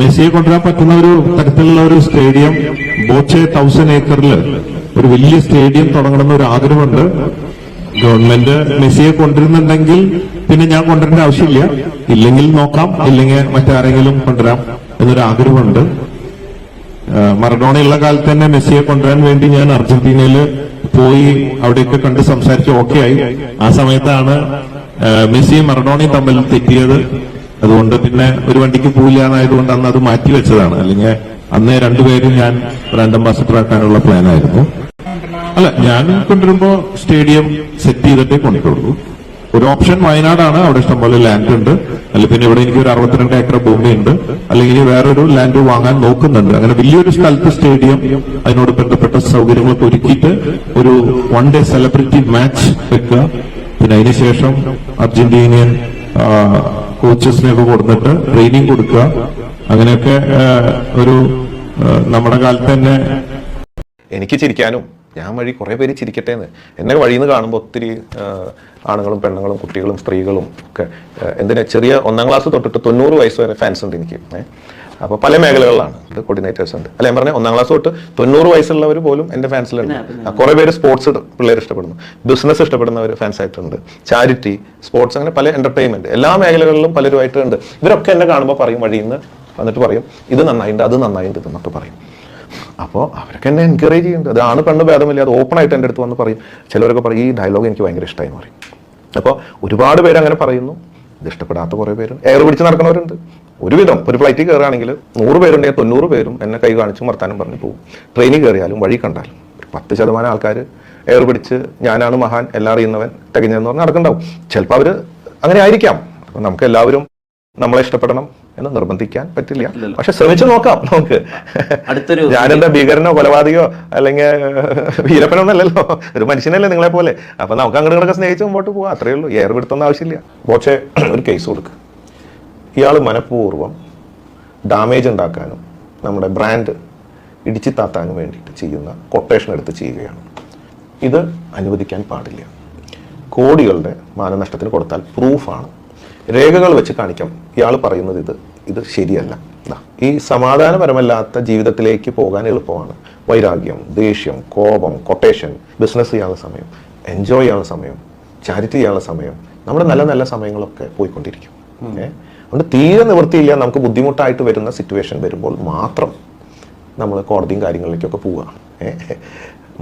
മെസ്സിയെ കൊണ്ടുവരാൻ പറ്റുന്ന ഒരു തരത്തിലുള്ള ഒരു സ്റ്റേഡിയം ബോച്ചെ തൗസൻഡ് ഏക്കറിൽ ഒരു വലിയ സ്റ്റേഡിയം തുടങ്ങണമെന്ന് ഒരു ആഗ്രഹമുണ്ട്. ഗവൺമെന്റ് മെസ്സിയെ കൊണ്ടുവരുന്നുണ്ടെങ്കിൽ പിന്നെ ഞാൻ കൊണ്ടുവരേണ്ട ആവശ്യമില്ല. ഇല്ലെങ്കിൽ നോക്കാം ഇല്ലെങ്കിൽ മറ്റാരെങ്കിലും കൊണ്ടുവരാം എന്നൊരു ആഗ്രഹമുണ്ട്. മറഡോണയുള്ള കാലത്ത് തന്നെ മെസ്സിയെ കൊണ്ടുവരാൻ വേണ്ടി ഞാൻ അർജന്റീനയിൽ പോയി അവിടെയൊക്കെ കണ്ട് സംസാരിച്ച് ഓക്കെ ആയി. ആ സമയത്താണ് മെസ്സിയും മറഡോണയും തമ്മിൽ തെറ്റിയത്. അതുകൊണ്ട് പിന്നെ ഒരു വണ്ടിക്ക് പോയില്ലാന്നായതുകൊണ്ട് അന്ന് അത് മാറ്റി വെച്ചതാണ്. അല്ലെങ്കിൽ അന്ന് രണ്ടുപേരും ഞാൻ ബ്രാൻഡ് അംബാസഡർ ആക്കാനുള്ള പ്ലാൻ ആയിരുന്നു. അല്ല ഞാൻ കൊണ്ടുവരുമ്പോ സ്റ്റേഡിയം സെറ്റ് ചെയ്തിട്ടേ കൊണ്ടുവരുള്ളൂ. ഒരു ഓപ്ഷൻ വയനാടാണ്. അവിടെ ഇഷ്ടംപോലെ ലാൻഡ് ഉണ്ട്. അല്ലെ പിന്നെ ഇവിടെ എനിക്ക് ഒരു അറുപത്തിരണ്ട് ഏക്കർ ഭൂമിയുണ്ട്. അല്ലെങ്കിൽ വേറൊരു ലാൻഡ് വാങ്ങാൻ നോക്കുന്നുണ്ട്. അങ്ങനെ വലിയൊരു സ്ഥലത്ത് സ്റ്റേഡിയം അതിനോട് ബന്ധപ്പെട്ട സൗകര്യങ്ങളൊക്കെ ഒരുക്കിയിട്ട് ഒരു വൺ ഡേ സെലിബ്രിറ്റി മാച്ച് വെക്കുക. പിന്നെ അതിനുശേഷം അർജന്റീനിയൻ കോച്ചസിനെയൊക്കെ കൊടുത്തിട്ട് ട്രെയിനിങ് കൊടുക്കുക. അങ്ങനെയൊക്കെ ഒരു നമ്മുടെ കാലത്ത് തന്നെ എനിക്ക് ചിരിക്കാനും ഞാൻ വഴി കുറേ പേര് ചിരിക്കട്ടെ എന്ന് എന്നെ വഴിയിൽ നിന്ന് കാണുമ്പോൾ ഒത്തിരി ആണുങ്ങളും പെണ്ണുങ്ങളും കുട്ടികളും സ്ത്രീകളും ഒക്കെ എന്തിനാ ചെറിയ ഒന്നാം ക്ലാസ് തൊട്ടിട്ട് തൊണ്ണൂറ് വയസ്സ് വരെ ഫാൻസ് ഉണ്ട് എനിക്ക്. അപ്പോൾ പല മേഖലകളിലാണ്. ഇത് കോർഡിനേറ്റേഴ്സ് ഉണ്ട്. അല്ലെ ഞാൻ പറഞ്ഞ ഒന്നാം ക്ലാസ് തൊട്ട് തൊണ്ണൂറ് വയസ്സുള്ളവർ പോലും എന്റെ ഫാൻസിലുണ്ട് കുറെ പേര് സ്പോർട്സ് പിള്ളേർ ഇഷ്ടപ്പെടുന്നു. ബിസിനസ് ഇഷ്ടപ്പെടുന്നവർ ഫാൻസ് ആയിട്ടുണ്ട്. ചാരിറ്റി സ്പോർട്സ് അങ്ങനെ പല എന്റർടൈൻമെന്റ് എല്ലാ മേഖലകളിലും പലരുമായിട്ട് ഉണ്ട് ഇവരൊക്കെ എന്നെ കാണുമ്പോൾ പറയും വഴിയിൽ നിന്ന് വന്നിട്ട് പറയും ഇത് നന്നായിട്ടുണ്ട് അത് നന്നായിട്ടുണ്ട് എന്നൊക്കെ പറയും. അപ്പോൾ അവരൊക്കെ എന്നെ എൻകറേജ് ചെയ്യുന്നുണ്ട്. അതാണ് പെണ്ണ് ഭേദമില്ല അത് ഓപ്പൺ ആയിട്ട് എന്റെ അടുത്ത് വന്ന് പറയും. ചിലവരൊക്കെ പറയും ഈ ഡയലോഗ് എനിക്ക് ഭയങ്കര ഇഷ്ടമായി എന്ന് പറയും. അപ്പോൾ ഒരുപാട് പേര് അങ്ങനെ പറയുന്നു. ഇത് ഇഷ്ടപ്പെടാത്ത കുറേ പേര് എയർ പിടിച്ച് നടക്കുന്നവരുണ്ട്. ഒരുവിധം. ഒരു ഫ്ലൈറ്റിൽ കയറുകയാണെങ്കിൽ നൂറ് പേരുണ്ടെങ്കിൽ തൊണ്ണൂറ് പേരും എന്നെ കൈ കാണിച്ചും വർത്താനം പറഞ്ഞ് പോകും ട്രെയിനിൽ കയറിയാലും വഴി കണ്ടാലും. ഒരു പത്ത് ശതമാനം ആൾക്കാർ എയർ പിടിച്ച് ഞാനാണ് മഹാൻ എല്ലാം അറിയുന്നവൻ തികഞ്ഞെന്ന് പറഞ്ഞ് നടക്കണ്ടാവും. ചിലപ്പോൾ അവർ അങ്ങനെ ആയിരിക്കാം. അപ്പം നമുക്ക് എല്ലാവരും നമ്മളെ ഇഷ്ടപ്പെടണം എന്ന് നിർബന്ധിക്കാൻ പറ്റില്ല. പക്ഷെ ശ്രമിച്ചു നോക്കാം നമുക്ക്. അടുത്തൊരു ഞാനെന്താ ഭീകരനോ കൊലപാതകയോ അല്ലെങ്കിൽ വീരപ്പനോ എന്നല്ലല്ലോ. ഒരു മനുഷ്യനല്ലേ നിങ്ങളെ പോലെ അപ്പൊ നമുക്ക് അങ്ങോട്ട് സ്നേഹിച്ച് മുമ്പോട്ട് പോകാം അത്രയേ ഉള്ളൂ. എയർ പിടുത്തൊന്നും ആവശ്യമില്ല. പക്ഷേ ഒരു കേസ് കൊടുക്കുക ഇയാൾ മനഃപൂർവം ഡാമേജ് ഉണ്ടാക്കാനും നമ്മുടെ ബ്രാൻഡ് ഇടിച്ചു താത്താനും വേണ്ടിയിട്ട് ചെയ്യുന്ന കൊട്ടേഷൻ എടുത്ത് ചെയ്യുകയാണ്. ഇത് അനുവദിക്കാൻ പാടില്ല. കോടികളുടെ മാനനഷ്ടത്തിന് കൊടുത്താൽ പ്രൂഫാണ് രേഖകൾ വെച്ച് കാണിക്കാം. ഇയാൾ പറയുന്നത് ഇത് ഇത് ശരിയല്ല. ഈ സമാധാനപരമല്ലാത്ത ജീവിതത്തിലേക്ക് പോകാൻ എളുപ്പമാണ്. വൈരാഗ്യം ദേഷ്യം കോപം കൊട്ടേഷൻ ബിസിനസ് ചെയ്യാനുള്ള സമയം എൻജോയ് ചെയ്യാനുള്ള സമയം ചാരിറ്റി ചെയ്യാനുള്ള സമയം നമ്മുടെ നല്ല നല്ല സമയങ്ങളൊക്കെ പോയിക്കൊണ്ടിരിക്കും. ഏഹ് അതുകൊണ്ട് തീരെ നിവൃത്തിയില്ല നമുക്ക് ബുദ്ധിമുട്ടായിട്ട് വരുന്ന സിറ്റുവേഷൻ വരുമ്പോൾ മാത്രം നമ്മൾ കോടതിയും കാര്യങ്ങളിലേക്കൊക്കെ പോവുക.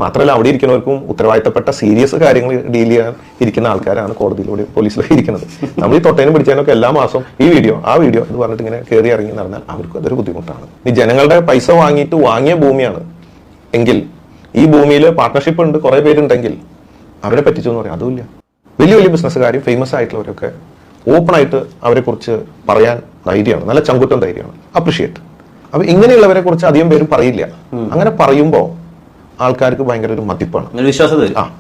മാത്രമല്ല അവിടെ ഇരിക്കുന്നവർക്കും ഉത്തരവാദിത്തപ്പെട്ട സീരിയസ് കാര്യങ്ങൾ ഡീൽ ചെയ്യാൻ ഇരിക്കുന്ന ആൾക്കാരാണ് കോടതിയിലൂടെ പോലീസിലൂടെ ഇരിക്കുന്നത്. നമ്മൾ ഈ തൊട്ടേനും പിടിച്ചതിനൊക്കെ എല്ലാ മാസം ഈ വീഡിയോ ആ വീഡിയോ എന്ന് പറഞ്ഞിട്ട് ഇങ്ങനെ കയറി ഇറങ്ങി നടന്നാൽ അവർക്കും അതൊരു ബുദ്ധിമുട്ടാണ്. ഈ ജനങ്ങളുടെ പൈസ വാങ്ങിയിട്ട് വാങ്ങിയ ഭൂമിയാണ്. എങ്കിൽ ഈ ഭൂമിയിൽ പാർട്ട്ണർഷിപ്പ് ഉണ്ട് കുറേ പേരുണ്ടെങ്കിൽ അവരെ പറ്റിച്ചു എന്ന് പറയാം. അതുമില്ല. വലിയ വലിയ ബിസിനസ്സുകാരും ഫേമസ് ആയിട്ടുള്ളവരൊക്കെ ഓപ്പൺ ആയിട്ട് അവരെ കുറിച്ച് പറയാൻ ധൈര്യമാണ്. നല്ല ചങ്കുറ്റം ധൈര്യമാണ്. അപ്രിഷിയേറ്റ് അപ്പൊ ഇങ്ങനെയുള്ളവരെ കുറിച്ച് അധികം പേരും പറയില്ല. അങ്ങനെ പറയുമ്പോൾ ആൾക്കാർക്ക് ഭയങ്കര ഒരു മതിപ്പാണ് ഒരു വിശ്വാസത ആ.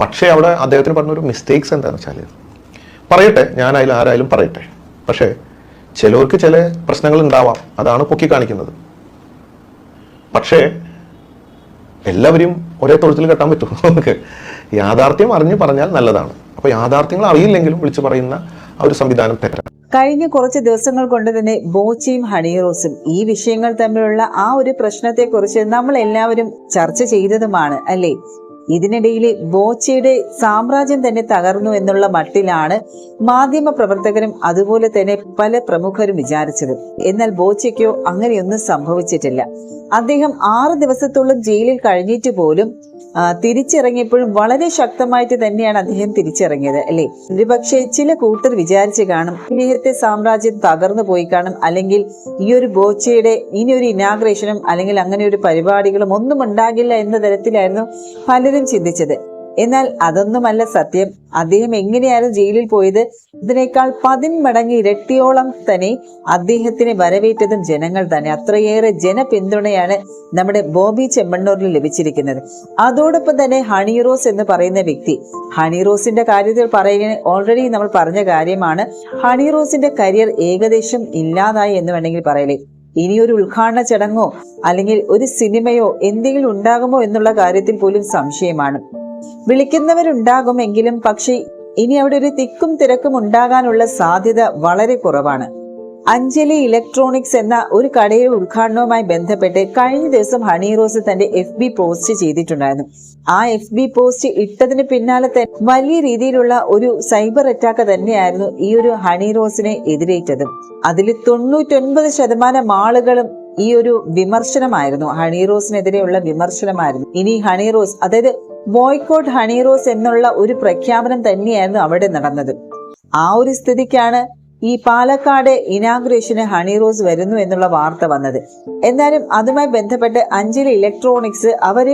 പക്ഷേ അവിടെ അദ്ദേഹത്തിന് പറഞ്ഞൊരു മിസ്റ്റേക്സ് എന്താണെന്ന് വെച്ചാൽ പറയട്ടെ ഞാനായാലും ആരായാലും പറയട്ടെ. പക്ഷേ ചിലവർക്ക് ചില പ്രശ്നങ്ങൾ ഉണ്ടാവാം. അതാണ് പൊക്കി കാണിക്കുന്നത്. പക്ഷേ എല്ലാവരും ഒരേ തൊഴുത്തിൽ കെട്ടാൻ പറ്റുമോ? നമുക്ക് യാഥാർത്ഥ്യം അറിഞ്ഞു പറഞ്ഞാൽ നല്ലതാണ്. അപ്പോൾ യാഥാർത്ഥ്യങ്ങൾ അറിയില്ലെങ്കിലും വിളിച്ചു പറയുന്ന ആ ഒരു സംവിധാനം തെറ്റാണ് കഴിഞ്ഞ കുറച്ച് ദിവസങ്ങൾ കൊണ്ട് തന്നെ ബോച്ചയും ഹണിറോസും ഈ വിഷയങ്ങൾ തമ്മിലുള്ള ആ ഒരു പ്രശ്നത്തെക്കുറിച്ച് നമ്മൾ എല്ലാവരും ചർച്ച ചെയ്തതുമാണ് അല്ലേ? ഇതിനിടയിൽ ബോച്ചയുടെ സാമ്രാജ്യം തന്നെ തകർന്നു എന്നുള്ള മട്ടിലാണ് മാധ്യമ പ്രവർത്തകരും അതുപോലെ തന്നെ പല പ്രമുഖരും വിചാരിച്ചത്. എന്നാൽ ബോച്ചയ്ക്കോ അങ്ങനെയൊന്നും സംഭവിച്ചിട്ടില്ല. അദ്ദേഹം ആറ് ദിവസത്തോളം ജയിലിൽ കഴിഞ്ഞിട്ട് പോലും തിരിച്ചിറങ്ങിയപ്പോഴും വളരെ ശക്തമായിട്ട് തന്നെയാണ് അദ്ദേഹം തിരിച്ചിറങ്ങിയത് അല്ലേ? ഒരുപക്ഷെ ചില കൂട്ടർ വിചാരിച്ച് കാണും അദ്ദേഹത്തെ സാമ്രാജ്യം തകർന്നു പോയി കാണും അല്ലെങ്കിൽ ഈ ഒരു ബോച്ചയുടെ ഇനി ഒരു ഇനാഗ്രേഷനും അല്ലെങ്കിൽ അങ്ങനെ ഒരു പരിപാടികളും ഒന്നും ഉണ്ടാകില്ല എന്ന തരത്തിലായിരുന്നു പലരും ചിന്തിച്ചത്. എന്നാൽ അതൊന്നുമല്ല സത്യം. അദ്ദേഹം എങ്ങനെയാണ് ജയിലിൽ പോയത്? ഇതിനേക്കാൾ പതിന്മടങ്ങ് ഇരട്ടിയോളം തന്നെ അദ്ദേഹത്തിനെ വരവേറ്റതും ജനങ്ങൾ തന്നെ. അത്രയേറെ ജനപിന്തുണയാണ് നമ്മുടെ ബോബി ചെമ്മണ്ണൂരിൽ ലഭിച്ചിരിക്കുന്നത്. അതോടൊപ്പം തന്നെ ഹണിറോസ് എന്ന് പറയുന്ന വ്യക്തി. ഹണിറോസിന്റെ കാര്യത്തിൽ പറയുക ഓൾറെഡി നമ്മൾ പറഞ്ഞ കാര്യമാണ്. ഹണിറോസിന്റെ കരിയർ ഏകദേശം ഇല്ലാതായി എന്ന് വേണമെങ്കിൽ പറയലേ. ഇനിയൊരു ഉദ്ഘാടന ചടങ്ങോ അല്ലെങ്കിൽ ഒരു സിനിമയോ എന്തെങ്കിലും ഉണ്ടാകുമോ എന്നുള്ള കാര്യത്തിൽ പോലും സംശയമാണ്. വിളിക്കുന്നവരുണ്ടാകുമെങ്കിലും പക്ഷേ ഇനി അവിടെ ഒരു തിക്കും തിരക്കും ഉണ്ടാകാനുള്ള സാധ്യത വളരെ കുറവാണ്. അഞ്ജലി ഇലക്ട്രോണിക്സ് എന്ന ഒരു കടയുടെ ഉദ്ഘാടനവുമായി ബന്ധപ്പെട്ട് കഴിഞ്ഞ ദിവസം ഹണി റോസ് തന്റെ എഫ് ബി പോസ്റ്റ് ചെയ്തിട്ടുണ്ടായിരുന്നു. ആ എഫ് ബി പോസ്റ്റ് ഇട്ടതിന് പിന്നാലെ തന്നെ വലിയ രീതിയിലുള്ള ഒരു സൈബർ അറ്റാക്ക് തന്നെയായിരുന്നു ഈ ഒരു ഹണി റോസിനെ എതിരേറ്റത്. അതിൽ തൊണ്ണൂറ്റൊൻപത് ശതമാനം ആളുകളും ഈ ഒരു വിമർശനമായിരുന്നു. ഹണി റോസിനെതിരെയുള്ള വിമർശനമായിരുന്നു. ഇനി ഹണി റോസ് അതായത് ബോയ്ക്കോട്ട് ഹണി റോസ് എന്നുള്ള ഒരു പ്രഖ്യാപനം തന്നെയായിരുന്നു അവിടെ നടന്നത്. ആ ഒരു സ്ഥിതിക്കാണ് ഈ പാലക്കാട് ഇനാഗ്രേഷന് ഹണി റോസ് വരുന്നു എന്നുള്ള വാർത്ത വന്നത്. എന്നാലും അതുമായി ബന്ധപ്പെട്ട് അഞ്ജലി ഇലക്ട്രോണിക്സ് അവർ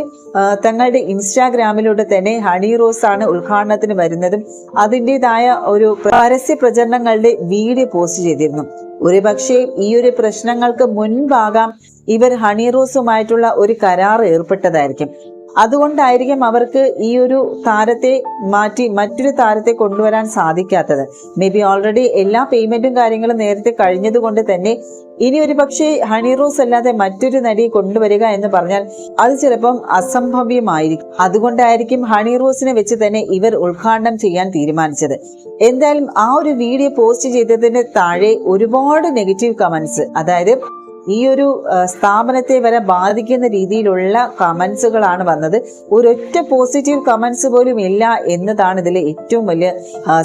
തങ്ങളുടെ ഇൻസ്റ്റാഗ്രാമിലൂടെ തന്നെ ഹണി റോസ് ആണ് ഉദ്ഘാടനത്തിന് വരുന്നതും അതിന്റെതായ ഒരു പരസ്യ പ്രചരണങ്ങളുടെ വീഡിയോ പോസ്റ്റ് ചെയ്തിരുന്നു. ഒരുപക്ഷെ ഈ ഒരു പ്രശ്നങ്ങൾക്ക് മുൻപാകാം ഇവർ ഹണി റോസുമായിട്ടുള്ള ഒരു കരാർ ഏർപ്പെട്ടതായിരിക്കും. അതുകൊണ്ടായിരിക്കും അവർക്ക് ഈ ഒരു താരത്തെ മാറ്റി മറ്റൊരു താരത്തെ കൊണ്ടുവരാൻ സാധിക്കാത്തത്. മേ ബി ഓൾറെഡി എല്ലാ പേയ്മെന്റും കാര്യങ്ങളും നേരത്തെ കഴിഞ്ഞത് കൊണ്ട് തന്നെ ഇനി ഒരു പക്ഷേ ഹണി റോസ് അല്ലാതെ മറ്റൊരു നടി കൊണ്ടുവരിക എന്ന് പറഞ്ഞാൽ അത് ചിലപ്പം അസംഭവ്യമായിരിക്കും. അതുകൊണ്ടായിരിക്കും ഹണി റോസിനെ വെച്ച് തന്നെ ഇവർ ഉദ്ഘാടനം ചെയ്യാൻ തീരുമാനിച്ചത്. എന്തായാലും ആ ഒരു വീഡിയോ പോസ്റ്റ് ചെയ്തതിന് താഴെ ഒരുപാട് നെഗറ്റീവ് കമന്റ്സ് അതായത് ഈ ഒരു സ്ഥാപനത്തെ വരെ ബാധിക്കുന്ന രീതിയിലുള്ള കമൻസുകളാണ് വന്നത്. ഒരൊറ്റ പോസിറ്റീവ് കമൻസ് പോലും ഇല്ല എന്നതാണ് ഇതിൽ ഏറ്റവും വലിയ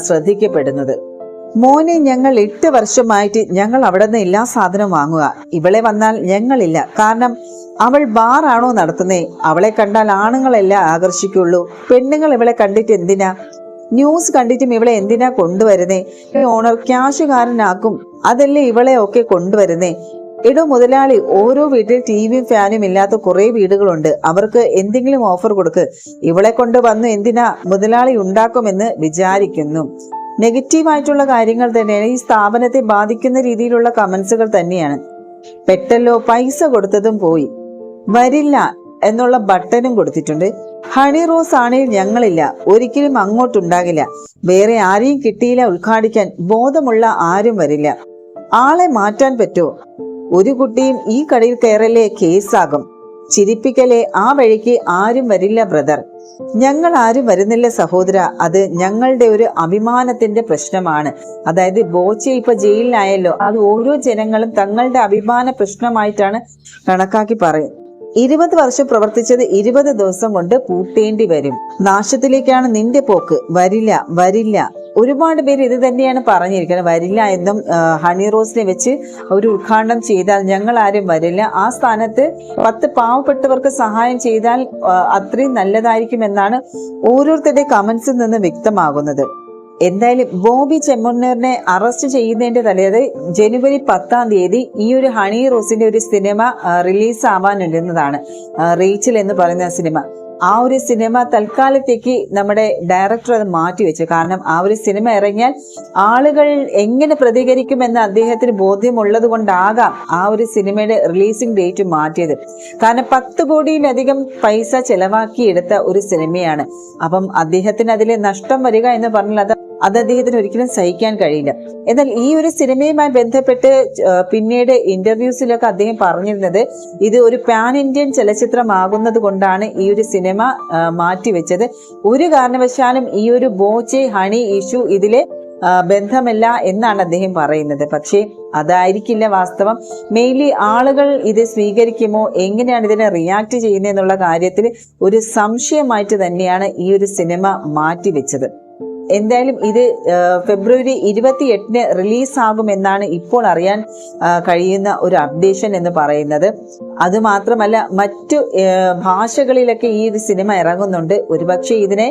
ശ്രദ്ധിക്കപ്പെടുന്നത്. മോനെ ഞങ്ങൾ എട്ട് വർഷമായിട്ട് ഞങ്ങൾ അവിടെ നിന്ന് എല്ലാ സാധനവും വാങ്ങുക. ഇവളെ വന്നാൽ ഞങ്ങളില്ല. കാരണം അവൾ ബാറാണോ നടത്തുന്നേ? അവളെ കണ്ടാൽ ആണുങ്ങളെല്ലാം ആകർഷിക്കുള്ളൂ. പെണ്ണുങ്ങൾ ഇവളെ കണ്ടിട്ട് എന്തിനാ? ന്യൂസ് കണ്ടിട്ടും ഇവളെ എന്തിനാ കൊണ്ടുവരുന്നേ? ഓണർ ക്യാഷുകാരനാക്കും. അതല്ലേ ഇവളെ ഒക്കെ കൊണ്ടുവരുന്നേ? എടോ മുതലാളി ഓരോ വീട്ടിൽ ടിവിയും ഫാനും ഇല്ലാത്ത കുറെ വീടുകളുണ്ട്. അവർക്ക് എന്തെങ്കിലും ഓഫർ കൊടുക്ക്. ഇവളെ കൊണ്ട് വന്ന് എന്തിനാ മുതലാളി ഉണ്ടാക്കുമെന്ന് വിചാരിക്കുന്നു. നെഗറ്റീവായിട്ടുള്ള കാര്യങ്ങൾ തന്നെയാണ് ഈ സ്ഥാപനത്തെ ബാധിക്കുന്ന രീതിയിലുള്ള കമന്റ്സുകൾ തന്നെയാണ്. പെട്ടല്ലോ പൈസ കൊടുത്തതും പോയി. വരില്ല എന്നുള്ള ബട്ടനും കൊടുത്തിട്ടുണ്ട്. ഹണി റോസ് ആണെങ്കിൽ ഞങ്ങളില്ല. ഒരിക്കലും അങ്ങോട്ടുണ്ടാകില്ല. വേറെ ആരെയും കിട്ടിയില്ല ഉദ്ഘാടിക്കാൻ. ബോധമുള്ള ആരും വരില്ല. ആളെ മാറ്റാൻ പറ്റുമോ? ഒരു കുട്ടിയും ഈ കടയിൽ കയറലേ കേസാകും. ചിരിപ്പിക്കലേ ആ വഴിക്ക് ആരും വരില്ല ബ്രദർ. ഞങ്ങൾ ആരും വരുന്നില്ല സഹോദര. അത് ഞങ്ങളുടെ ഒരു അഭിമാനത്തിന്റെ പ്രശ്നമാണ്. അതായത് ബോച്ചെ ഇപ്പൊ ജയിലിലായല്ലോ. അത് ഓരോ ജനങ്ങളും തങ്ങളുടെ അഭിമാന പ്രശ്നമായിട്ടാണ് കണക്കാക്കി പറയും. ഇരുപത് വർഷം പ്രവർത്തിച്ചത് ഇരുപത് ദിവസം കൊണ്ട് പൂട്ടേണ്ടി വരും. നാശത്തിലേക്കാണ് നിന്റെ പോക്ക്. വരില്ല വരില്ല. ഒരുപാട് പേര് ഇത് തന്നെയാണ് പറഞ്ഞിരിക്കുന്നത്. വരില്ല എന്നും ഹണി റോസിനെ വെച്ച് ഒരു ഉദ്ഘാടനം ചെയ്താൽ ഞങ്ങൾ ആരും വരില്ല. ആ സ്ഥാനത്ത് പത്ത് പാവപ്പെട്ടവർക്ക് സഹായം ചെയ്താൽ അത്രയും നല്ലതായിരിക്കും എന്നാണ് ഓരോരുത്തരുടെ കമന്റ്സിൽ നിന്ന് വ്യക്തമാകുന്നത്. എന്തായാലും ബോബി ചെമ്മണ്ണൂരിനെ അറസ്റ്റ് ചെയ്യുന്നതിന്റെ തലേത് ജനുവരി പത്താം തീയതി ഈ ഒരു ഹണി റോസിന്റെ ഒരു സിനിമ റിലീസ് ആവാനുണ്ടെന്നതാണ് റീച്ചിൽ എന്ന് പറയുന്ന സിനിമ ആ ഒരു സിനിമ തൽക്കാലത്തേക്ക് നമ്മുടെ ഡയറക്ടർ അത് മാറ്റിവെച്ചു കാരണം ആ ഒരു സിനിമ ഇറങ്ങിയാൽ ആളുകൾ എങ്ങനെ പ്രതികരിക്കുമെന്ന് അദ്ദേഹത്തിന് ബോധ്യമുള്ളത് കൊണ്ടാകാം ആ ഒരു സിനിമയുടെ റിലീസിംഗ് ഡേറ്റ് മാറ്റിയത്. കാരണം പത്ത് കോടിയിലധികം പൈസ ചെലവാക്കിയെടുത്ത ഒരു സിനിമയാണ്. അപ്പം അദ്ദേഹത്തിന് അതിലെ നഷ്ടം വരിക എന്ന് പറഞ്ഞാൽ അത് അത് അദ്ദേഹത്തിന് ഒരിക്കലും സഹിക്കാൻ കഴിയില്ല. എന്നാൽ ഈ ഒരു സിനിമയുമായി ബന്ധപ്പെട്ട് പിന്നീട് ഇന്റർവ്യൂസിലൊക്കെ അദ്ദേഹം പറഞ്ഞിരുന്നത് ഇത് ഒരു പാൻ ഇന്ത്യൻ ചലച്ചിത്രമാകുന്നത് കൊണ്ടാണ് ഈ ഒരു സിനിമ മാറ്റിവെച്ചത്. ഒരു കാരണവശാലും ഈ ഒരു ബോച്ചെ ഹണി ഇഷ്യൂ ഇതിലെ ബന്ധമല്ല എന്നാണ് അദ്ദേഹം പറയുന്നത്. പക്ഷേ അതായിരിക്കില്ല വാസ്തവം. മെയിൻലി ആളുകൾ ഇത് സ്വീകരിക്കുമോ? എങ്ങനെയാണ് ഇതിനെ റിയാക്ട് ചെയ്യുന്നത് എന്നുള്ള കാര്യത്തിൽ ഒരു സംശയമായിട്ട് തന്നെയാണ് ഈ ഒരു സിനിമ മാറ്റിവെച്ചത്. എന്തായാലും ഇത് ഫെബ്രുവരി ഇരുപത്തി എട്ടിന് റിലീസാകുമെന്നാണ് ഇപ്പോൾ അറിയാൻ കഴിയുന്ന ഒരു അപ്ഡേഷൻ എന്ന് പറയുന്നത്. അതുമാത്രമല്ല മറ്റു ഭാഷകളിലൊക്കെ ഈ ഒരു സിനിമ ഇറങ്ങുന്നുണ്ട്. ഒരുപക്ഷെ ഇതിനെ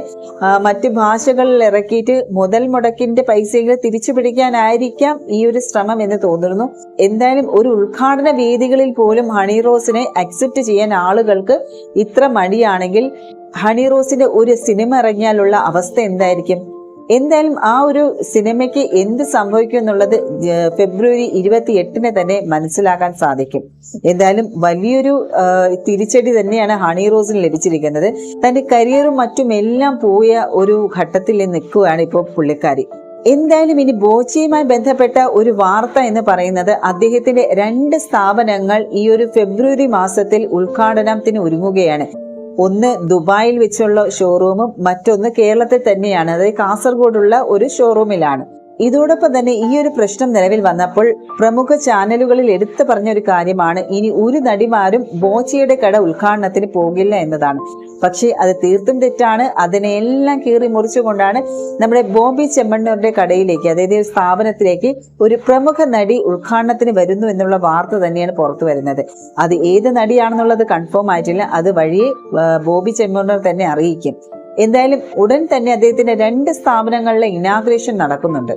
മറ്റു ഭാഷകളിൽ ഇറക്കിയിട്ട് മുതൽ മുടക്കിന്റെ പൈസകൾ തിരിച്ചു പിടിക്കാനായിരിക്കാം ഈ ഒരു ശ്രമം എന്ന് തോന്നുന്നു. എന്തായാലും ഒരു ഉദ്ഘാടന വേദികളിൽ പോലും ഹണി റോസിനെ അക്സെപ്റ്റ് ചെയ്യാൻ ആളുകൾക്ക് ഇത്ര മടിയാണെങ്കിൽ ഹണി റോസിന്റെ ഒരു സിനിമ ഇറങ്ങിയാലുള്ള അവസ്ഥ എന്തായിരിക്കും? എന്തായാലും ആ ഒരു സിനിമയ്ക്ക് എന്ത് സംഭവിക്കും എന്നുള്ളത് ഫെബ്രുവരി ഇരുപത്തി എട്ടിന് തന്നെ മനസ്സിലാക്കാൻ സാധിക്കും. എന്തായാലും വലിയൊരു തിരിച്ചടി തന്നെയാണ് ഹണി റോസിന് ലഭിച്ചിരിക്കുന്നത്. തന്റെ കരിയറും മറ്റും എല്ലാം പോയ ഒരു ഘട്ടത്തിൽ നിൽക്കുകയാണ് ഇപ്പോൾ പുള്ളിക്കാരി. എന്തായാലും ഇനി ബോച്ചയുമായി ബന്ധപ്പെട്ട ഒരു വാർത്ത എന്ന് പറയുന്നത് അദ്ദേഹത്തിന്റെ രണ്ട് സ്ഥാപനങ്ങൾ ഈ ഒരു ഫെബ്രുവരി മാസത്തിൽ ഉദ്ഘാടനത്തിന് ഒരുങ്ങുകയാണ്. ഒന്ന് ദുബായിൽ വെച്ചുള്ള ഷോറൂമും മറ്റൊന്ന് കേരളത്തിൽ തന്നെയാണ്. അതായത് കാസർഗോഡുള്ള ഒരു ഷോറൂമിലാണ് ഇതോടൊപ്പം തന്നെ ഈ ഒരു പ്രശ്നം നിലവിൽ വന്നപ്പോൾ പ്രമുഖ ചാനലുകളിൽ എടുത്തു പറഞ്ഞ ഒരു കാര്യമാണ് ഇനി ഒരു നടിമാരും ബോച്ചയുടെ കട ഉദ്ഘാടനത്തിന് പോകില്ല എന്നതാണ്. പക്ഷേ അത് തീർത്തും തെറ്റാണ്. അതിനെല്ലാം കീറി മുറിച്ചുകൊണ്ടാണ് നമ്മുടെ ബോബി ചെമ്മണ്ണൂരിന്റെ കടയിലേക്ക് അതായത് സ്ഥാപനത്തിലേക്ക് ഒരു പ്രമുഖ നടി ഉദ്ഘാടനത്തിന് വരുന്നു എന്നുള്ള വാർത്ത തന്നെയാണ് പുറത്തു വരുന്നത്. അത് ഏത് നടിയാണെന്നുള്ളത് കൺഫേം ആയിട്ടില്ല. അത് വഴി ബോബി ചെമ്മണ്ണൂർ തന്നെ അറിയിക്കും. എന്തായാലും ഉടൻ തന്നെ അദ്ദേഹത്തിന്റെ രണ്ട് സ്ഥാപനങ്ങളിലെ ഇനാഗ്രേഷൻ നടക്കുന്നുണ്ട്.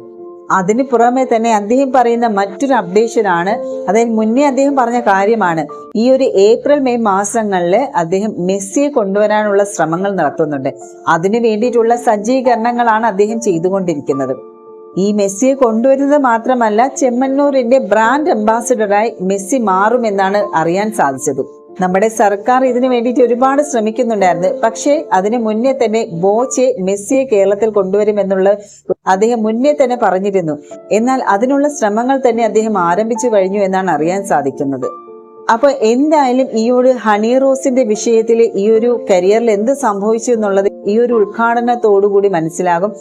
അതിന് പുറമെ തന്നെ അദ്ദേഹം പറയുന്ന മറ്റൊരു അപ്ഡേഷൻ ആണ്. അതായത് മുന്നേ അദ്ദേഹം പറഞ്ഞ കാര്യമാണ് ഈ ഒരു ഏപ്രിൽ മെയ് മാസങ്ങളിൽ അദ്ദേഹം മെസ്സിയെ കൊണ്ടുവരാനുള്ള ശ്രമങ്ങൾ നടത്തുന്നുണ്ട്. അതിന് വേണ്ടിയിട്ടുള്ള സജ്ജീകരണങ്ങളാണ് അദ്ദേഹം ചെയ്തുകൊണ്ടിരിക്കുന്നത്. ഈ മെസ്സിയെ കൊണ്ടുവരുന്നത് മാത്രമല്ല ചെമ്മന്നൂരിന്റെ ബ്രാൻഡ് അംബാസിഡറായി മെസ്സി മാറുമെന്നാണ് അറിയാൻ സാധിച്ചത്. നമ്മുടെ സർക്കാർ ഇതിനു വേണ്ടിയിട്ട് ഒരുപാട് ശ്രമിക്കുന്നുണ്ടായിരുന്നു. പക്ഷേ അതിന് മുന്നേ തന്നെ ബോച്ചെ മെസ്സിയെ കേരളത്തിൽ കൊണ്ടുവരുമെന്നുള്ള അദ്ദേഹം മുന്നേ തന്നെ പറഞ്ഞിരുന്നു. എന്നാൽ അതിനുള്ള ശ്രമങ്ങൾ തന്നെ അദ്ദേഹം ആരംഭിച്ചു കഴിഞ്ഞു എന്നാണ് അറിയാൻ സാധിക്കുന്നത്. അപ്പൊ എന്തായാലും ഈ ഒരു ഹണി റോസിന്റെ വിഷയത്തിൽ ഈ ഒരു കരിയറിൽ എന്ത് സംഭവിച്ചു എന്നുള്ളത് ഈ ഒരു ഉദ്ഘാടനത്തോടുകൂടി മനസ്സിലാകും.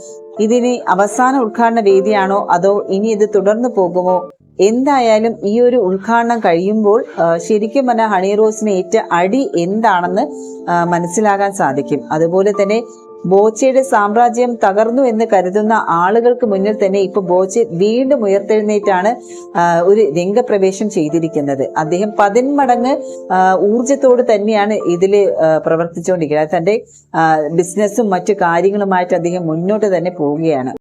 ഇതിന് അവസാന ഉദ്ഘാടന വേദിയാണോ? അതോ ഇനി ഇത് തുടർന്നു പോകുമോ? എന്തായാലും ഈ ഒരു ഉദ്ഘാടനം കഴിയുമ്പോൾ ശരിക്കും പറഞ്ഞാൽ ഹണി റോസിന് ഏറ്റ അടി എന്താണെന്ന് മനസ്സിലാകാൻ സാധിക്കും. അതുപോലെ തന്നെ ബോച്ചയുടെ സാമ്രാജ്യം തകർന്നു എന്ന് കരുതുന്ന ആളുകൾക്ക് മുന്നിൽ തന്നെ ഇപ്പൊ ബോച്ചെ വീണ്ടും ഉയർത്തെഴുന്നേറ്റാണ് ഒരു രംഗപ്രവേശം ചെയ്തിരിക്കുന്നത്. അദ്ദേഹം പതിന്മടങ്ങ് ഊർജത്തോട് തന്നെയാണ് ഇതിൽ പ്രവർത്തിച്ചുകൊണ്ടിരിക്കുന്നത്. തന്റെ ബിസിനസ്സും മറ്റു കാര്യങ്ങളുമായിട്ട് അദ്ദേഹം മുന്നോട്ട് തന്നെ പോവുകയാണ്.